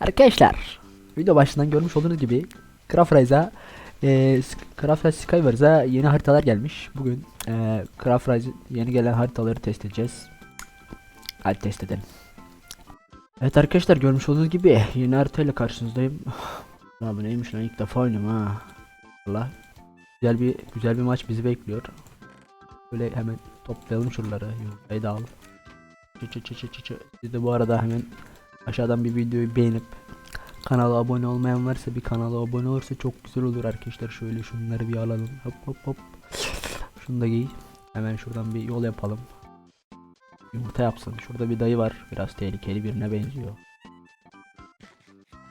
Arkadaşlar video başından görmüş olduğunuz gibi Craft Rise'a e, Craft Rise Skywars'a yeni haritalar gelmiş. Bugün e, Craft Rise yeni gelen haritaları test edeceğiz. Hadi test edelim. Evet arkadaşlar görmüş olduğunuz gibi yeni haritayla karşınızdayım. Ya bu neymiş lan ilk defa oynuyorum ha. Allah. Güzel bir güzel bir maç bizi bekliyor. Böyle hemen toplayalım şuraları. Yumurtayı da al. Çı çı çı çı çı. Siz de bu arada hemen aşağıdan bir videoyu beğenip kanala abone olmayan varsa bir kanala abone olursa çok güzel olur arkadaşlar. Şöyle şunları bir alalım. Hop hop hop. Şunu da giy. Hemen şuradan bir yol yapalım. Yumurta yapsın. Şurada bir dayı var. Biraz tehlikeli birine benziyor.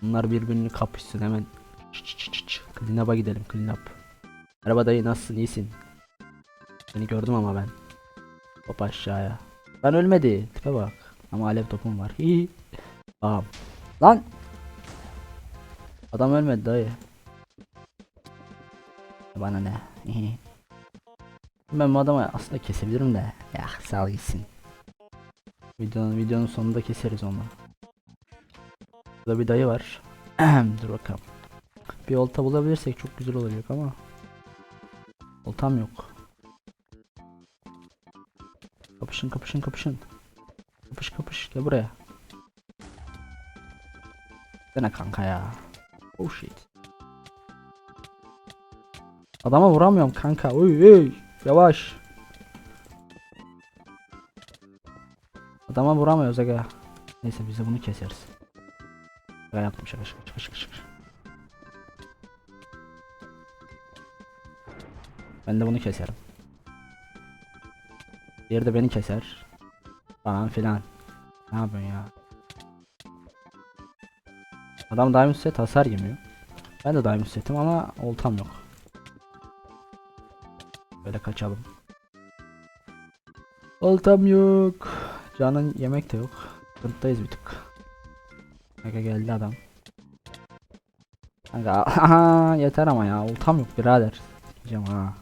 Bunlar birbirini kapışsın hemen. Clean up'a gidelim clean up. Merhaba dayı nasılsın iyisin? Seni gördüm ama ben. Hop aşağıya. Ben ölmedi. Tipe bak. Ama alev topum var. Hihi. Bam. Lan. Adam ölmedi dayı. Bana ne? Ben bu adamı aslında kesebilirim de. Ya sağ gitsin. Videonun, videonun sonunda keseriz onu. Burada bir dayı var. Dur bakalım. Bir olta bulabilirsek çok güzel olacak ama. Oltam yok. Kapışın kapışın kapışın. Kapış kapış gel buraya. Dene kanka ya. Oh shit. Adama vuramıyorum kanka. Oy oy. Yavaş. Adama vuramıyoruz aga. Neyse biz de bunu keseriz. Ben yaptım şaka şaka şaka şaka şaka. Ben de bunu keserim. Diğeri de beni keser. Falan filan. Ne yapıyorsun ya? Adam diamond set hasar yemiyor. Ben de diamond setim ama oltam yok. Böyle kaçalım. Oltam yok. Canın yemek de yok. Sıkıntıdayız bir tık. Kanka geldi adam. Kanka yeter ama ya oltam yok birader. Diyeceğim ha.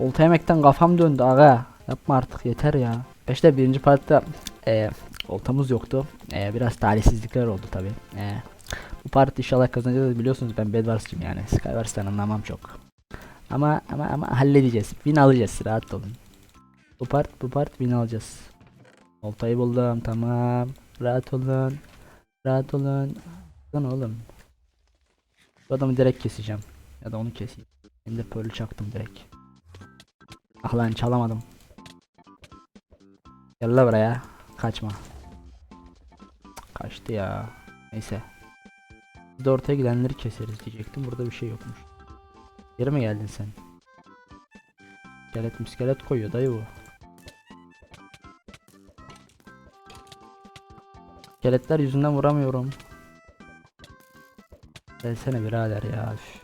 Olta yemekten kafam döndü aga. Yapma artık yeter ya. İşte birinci partta e, oltamız yoktu. E, biraz talihsizlikler oldu tabi. E, bu part inşallah kazanacağız biliyorsunuz ben Bedwars'cıyım yani. Skywars'tan anlamam çok. Ama ama ama halledeceğiz. Win alacağız rahat olun. Bu part bu part win alacağız. Oltayı buldum tamam. Rahat olun. Rahat olun. Lan oğlum. Bu adamı direkt keseceğim. Ya da onu keseyim. Hem de pearl'ü çaktım direkt. Ah lan çalamadım. Gel buraya. Kaçma. Kaçtı ya. Neyse. Biz ortaya gidenleri keseriz diyecektim. Burada bir şey yokmuş. Geri mi geldin sen? İskelet miskelet koyuyor dayı bu. İskeletler yüzünden vuramıyorum. Gelsene birader ya. üf.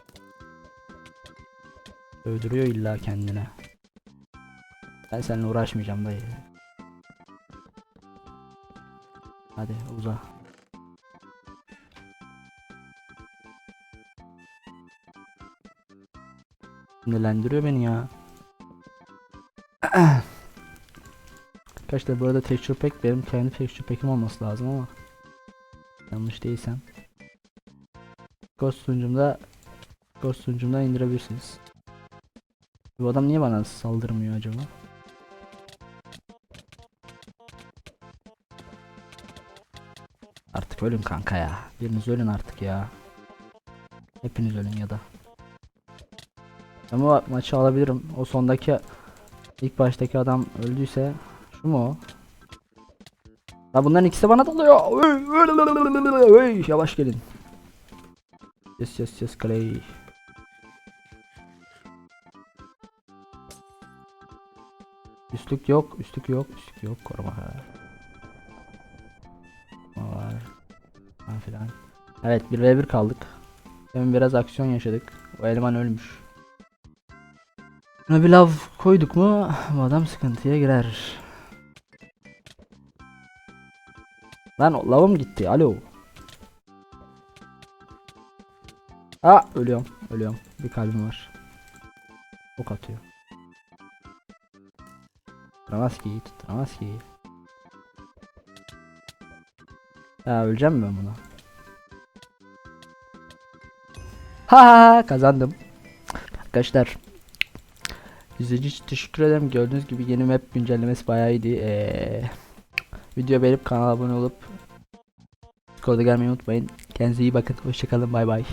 Öldürüyor illa kendine. Ben seninle uğraşmayacağım dayı. Hadi uza. Sinirlendiriyor beni ya. Arkadaşlar bu arada texture pack benim kendi texture pack'im olması lazım ama yanlış değilsem Ghost sunucumda Ghost sunucumdan indirebilirsiniz. Bu adam niye bana saldırmıyor acaba? Artık ölün kanka ya. Biriniz ölün artık ya. Hepiniz ölün ya da. Ama ma- maçı alabilirim. O sondaki ilk baştaki adam öldüyse şu mu o? Ya bunların ikisi bana dalıyor. Yavaş gelin. Yes yes yes Clay. Üstlük yok, üstlük yok, üstlük yok. Koruma filan. Evet 1v1 kaldık. Demin biraz aksiyon yaşadık. O eleman ölmüş. Buna bir lav koyduk mu bu adam sıkıntıya girer. Lan lavım gitti. Alo. Aa ölüyorum. Ölüyorum. Bir kalbim var. Ok atıyor. Tutturamaz ki, tutturamaz ki. Ya öleceğim ben buna? Ha ha ha kazandım. Arkadaşlar için teşekkür ederim. Gördüğünüz gibi yeni map güncellemesi bayağı iyiydi. Ee, video beğenip kanala abone olup Discord'a gelmeyi unutmayın. Kendinize iyi bakın. Hoşçakalın. Bay bay.